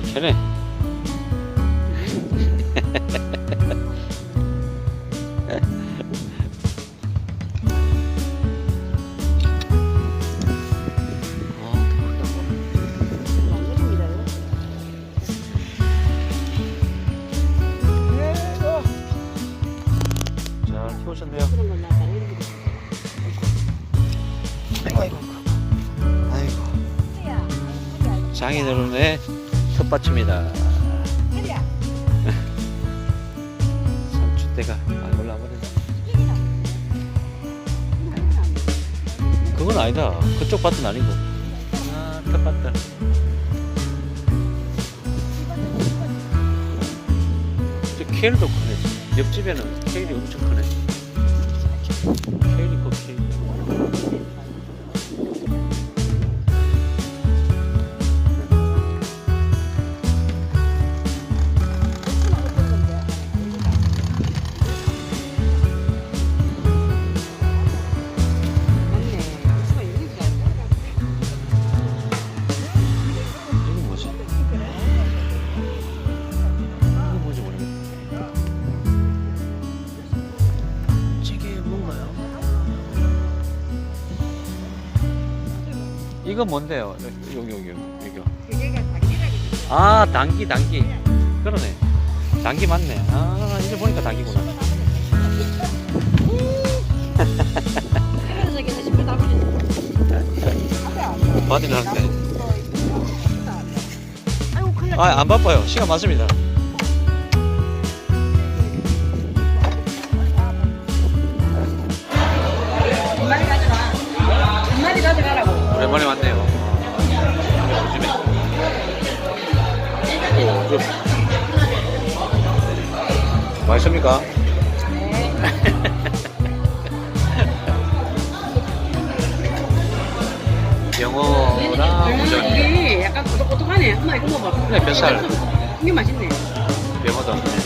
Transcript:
그래. 잘 키우셨네요. 아이고, 아이고. 장인어른의 텃밭입니다. 삼촌대가 안 올라버리네. 그건 아니다. 그쪽 밭은 아니고. 아, 텃밭들. 저 케일도 크네. 옆집에는 케일이 엄청 크네. 케일이 커, 케일. 이거 뭔데요? 여기 여기 여기 여기. 아 당기 당기. 그러네. 당기 맞네. 아 이제 보니까 당기구나. 어디를 하는데? 아안 바빠요. 시간 많습니다. 오랜만에 왔네요. 요즘에. 오, 좀. 맛있습니까? 영어랑 우전, 이게 약간 꼬독꼬독하네. 한마디 이거 먹어봐. 네, 뱃살. 이게 맛있네. 영어도 안 돼.